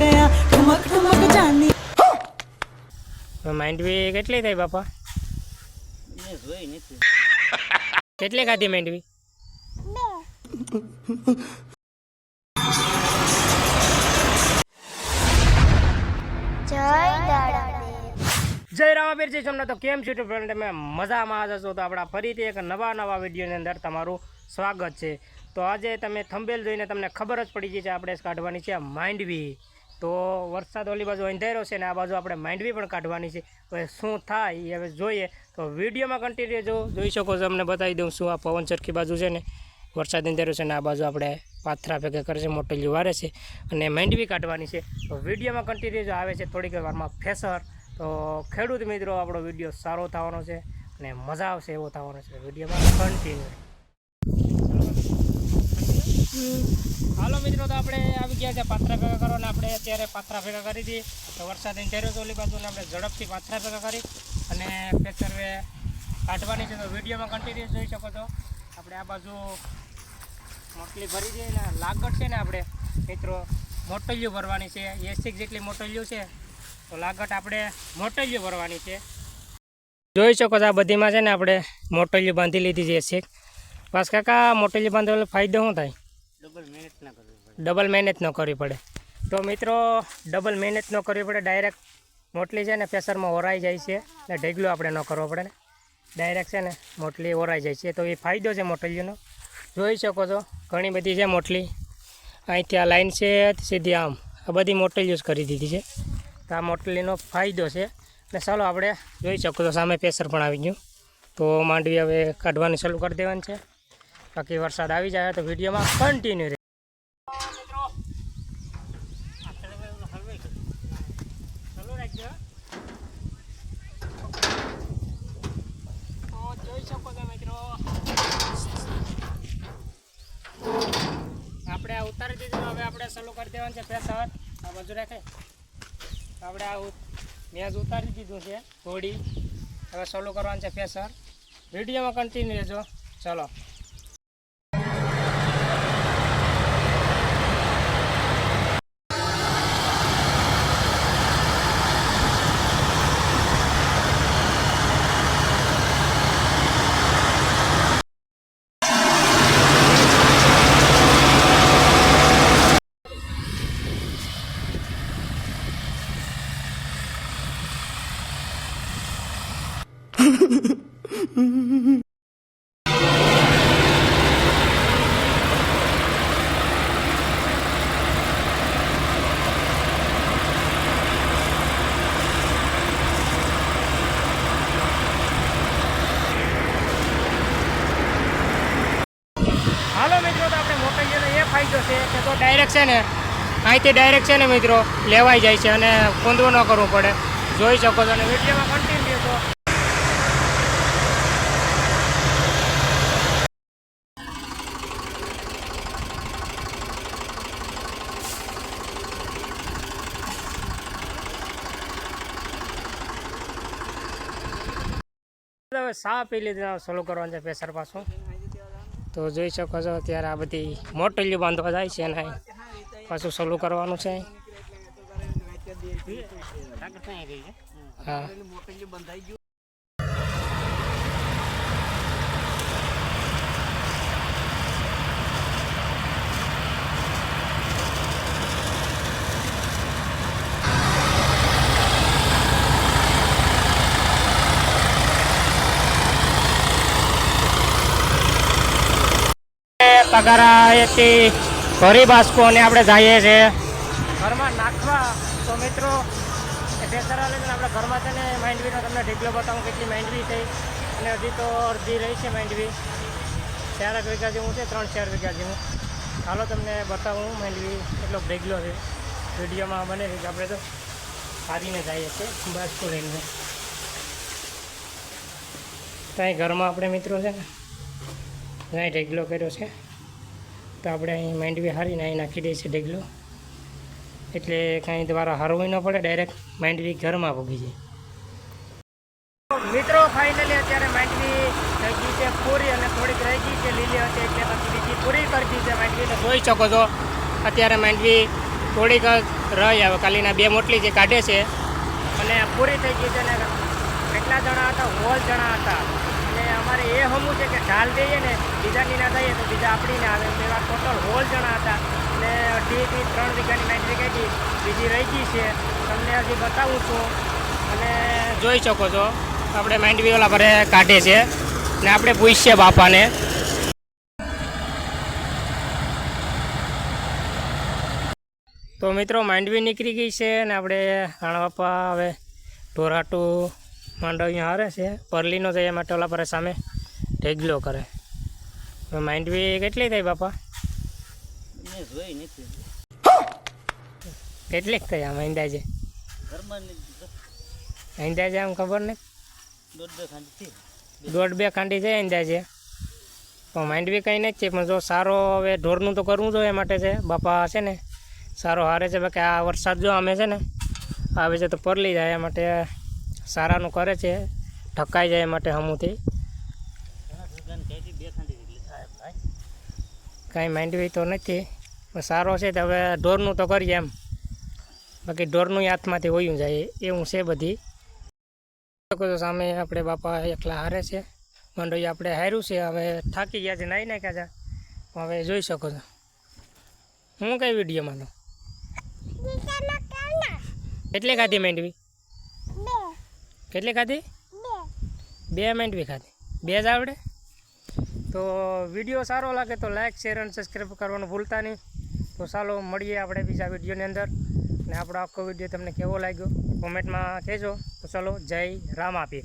ગયા ઠુમક ઠુમક જાની. માંડવી કેટલી થઈ બાપા? કેટલી ખાધી માંડવી જય રામાબીર જય સોમનાથ. કેમ છો ફ્રેન્ડ તમે મજામાં જશો તો આપણા ફરીથી એક નવા નવા વિડીયોની અંદર તમારું સ્વાગત છે. તો આજે તમે થંભેલ જોઈને તમને ખબર જ પડી ગઈ છે આપણે કાઢવાની છે માંડવી તો વરસાદ ઓલી બાજુ અંધારો છે ને આ બાજુ આપણે માંડવી પણ કાઢવાની છે. હવે શું થાય એ હવે જોઈએ. તો વિડીયોમાં કન્ટિન્યુ જો જોઈ શકો છો અમને બતાવી દઉં શું આ પવન ચરખી બાજુ છે ને. વરસાદ અંધારો છે ને આ બાજુ આપણે પાથરા ભેગા કરે છે, મોટેલી વારે છે અને માંડવી કાઢવાની છે. તો વિડીયોમાં કન્ટિન્યુ જો આવે છે થોડીક વારમાં ફેસર. તો ખેડૂત મિત્રો, આપણો વીડિયો સારો થવાનો છે અને મજા આવશે એવો થવાનો છે વિડીયોમાં કન્ટિન્યુ હાલો મિત્રો, તો આપણે આવી ગયા છે પાથરા ભેગા કરો ને આપણે અત્યારે પાથરા ભેગા કરી દઈએ તો વરસાદ અહીં ચર્યો તો ઓલી બાજુ આપણે ઝડપથી પાથરા ભેગા કરી અને ફેસર કાઢવાની છે. તો વિડીયોમાં કન્ટિન્યુ જોઈ શકો છો. આપણે આ બાજુ મોટલી ભરી દઈએ ને લાગડ છે ને આપણે, મિત્રો, મોટલીઓ ભરવાની છે. એસી જેટલી મોટલીઓ છે, તો લાગટ આપણે મોટલીઓ ભરવાની છે. જોઈ શકો છો આ બધીમાં છે ને આપણે મોટલીઓ બાંધી લીધી છે એસી બસ કાકા મોટલીઓ બાંધવાનો ફાયદો શું થાય? ડબલ મહેનત ન કરવી પડે. તો મિત્રો, ડબલ મહેનત ન કરવી પડે, ડાયરેક્ટ મોટલી છે ને પ્રેશરમાં ઓરાઈ જાય છે. ને ઢેગલો આપણે ન કરવો પડે ને. ડાયરેક્ટ છે ને મોટલી ઓરાઈ જાય છે. તો એ ફાયદો છે મોટલીઓનો જોઈ શકો છો, ઘણી બધી છે મોટલી. અહીંથી આ લાઈન છે, સીધી આમ. આ બધી મોટલીઓ જ કરી દીધી છે. તો આ મોટલીનો ફાયદો છે. ને ચાલો આપણે જોઈ શકો છો, સામે પ્રેશર પણ આવી ગયું. તો માંડવી હવે કાઢવાની ચાલુ કરી દેવાની છે. બાકી વરસાદ આવી જાય તો વિડીયોમાં કન્ટિન્યુ રહે. આપણે આ ઉતારી દીધું, હવે આપણે ચાલુ કરી દેવાનું છે પ્રેશર આ બાજુ રાખે. આપણે આ મેં જ ઉતારી દીધું છે ઘોડી હવે ચાલુ કરવાનું છે પ્રેશર વિડીયોમાં કન્ટિન્યુ રહેજો. ચલો હાલો મિત્રો તો આપણે મોકલીએનો જશે કે તો ડાયરેક્ટ છે ને અહીંથી ડાયરેક્ટ છે ને મિત્રો, લેવાઈ જાય છે અને કૂંદવું ન કરવું પડે. જોઈ શકો છો અને વિડીયોમાં કન્ટિન્યુ તો. હવે સા પી લીધા સોલો કરવાનું છે પ્રેશર પાછું. તો જોઈ શકો છો અત્યારે આ બધી મોટલીઓ બાંધવા જાય છે અને પાછું સલું કરવાનું છે. હા. તગારા એથી ભરી બાસ્કો અને આપણે જઈએ છીએ. ઘરમાં નાખવા, તો મિત્રો પ્રેશર આવે આપણે ઘરમાં છે ને માંડવીનો તમને ઢીકલો બતાવું કેટલી માંડવી થઈ અને હજી તો અડધી રહી છે માંડવી. ચાર એક વીઘા જેવું છે, ત્રણ ચાર વીઘા જેવું. ચાલો તમને બતાવું માંડવી એટલો ઢીકલો છે. વિડીયોમાં બને છે આપણે તો હારીને જઈએ છીએ, બાસકો લઈને. ત્યાં ઘરમાં આપણે મિત્રો છે ને ત્યાં ઢેગલો કર્યો છે. તો આપણે અહીં માંડવી હારીને અહીં નાખી દઈએ છીએ ઢગલો. એટલે કાંઈ દ્વારા હારવું ન પડે ડાયરેક્ટ માંડવી ઘરમાં ભોગી જાય. મિત્રો ફાઇનલી અત્યારે માંડવી થઈ છે પૂરી અને થોડીક રહી ગઈ છે લીલી હતી એટલે પછી બીજી પૂરી કરી દીધી છે માંડવીને. જોઈ શકો છો, અત્યારે માંડવી થોડીક જ રહી આવે કાલીના બે મોટલી જે કાઢે છે. અને પૂરી થઈ ગઈ છે ને કેટલા જણા હતા, હોલ જણા હતા. અમારે એ હમું છે કે ઢાલ દઈએ ને બીજાની ના થઈએ તો બીજા આપણી ના આવે એવા ટોટલ હોલ જણા હતા. અને અઢીથી ત્રણ વીઘાની મેટ્રિક હતી બીજી રહી ગઈ છે. તમને હજી બતાવું છું. અને જોઈ શકો છો, આપણે માંડવી ઓલા ભરે કાઢે છે. ને આપણે પૂછીએ બાપાને. તો મિત્રો માંડવી નીકળી ગઈ છે ને આપણે રાણા બાપા હવે ઢોરાટું માંડવ અહીંયા હારે છે. પરલીનો જઈએ માટે ઓલા પર સામે ઢેગલો કરે. માઇન્ડ બી કેટલી થઈ બાપા? કેટલીક થઈ આમ અંદાજે? અંદાજે આમ ખબર નહીં? દોઢ બે ખાંડી બે છે અંદાજે. પણ માંડવી કંઈ નથી. છે પણ જો સારો હવે ઢોરનું તો કરવું જોઈએ એ માટે છે. બાપા છે ને સારો હારે છે. બાકી આ વરસાદ જો અમે છે ને આવે છે તો પરલી જાય એ માટે સારાનું કરે છે ઠકાઈ જાય એ માટે હમુથી. કાંઈ માંડવી તો નથી પણ સારો છે તો હવે ઢોરનું તો કરીએ એમ. બાકી ઢોરનું હાથમાંથી હોયું જાય એવું છે બધી. સામે આપણે બાપા એકલા હારે છે મંડોઈ આપણે હાર્યું છે હવે થાકી ગયા છે નાઈ નાખ્યા છે. હવે જોઈ શકો છો. હું કઈ વિડીયોમાં માનું કેટલી ખાધી માંડવી? કેટલી ખાધી? બે. માંડવી ખાધી. બે જ આવડે? તો વીડિયો સારો લાગે તો લાઇક શેર અને સબસ્ક્રાઈબ કરવાનું ભૂલતા નહીં. તો ચાલો મળીએ આપણે બીજા વિડીયોની અંદર. અને આપણો આખો વીડિયો તમને કેવો લાગ્યો? કોમેન્ટમાં કહેજો. તો ચાલો જય રામ આપીએ.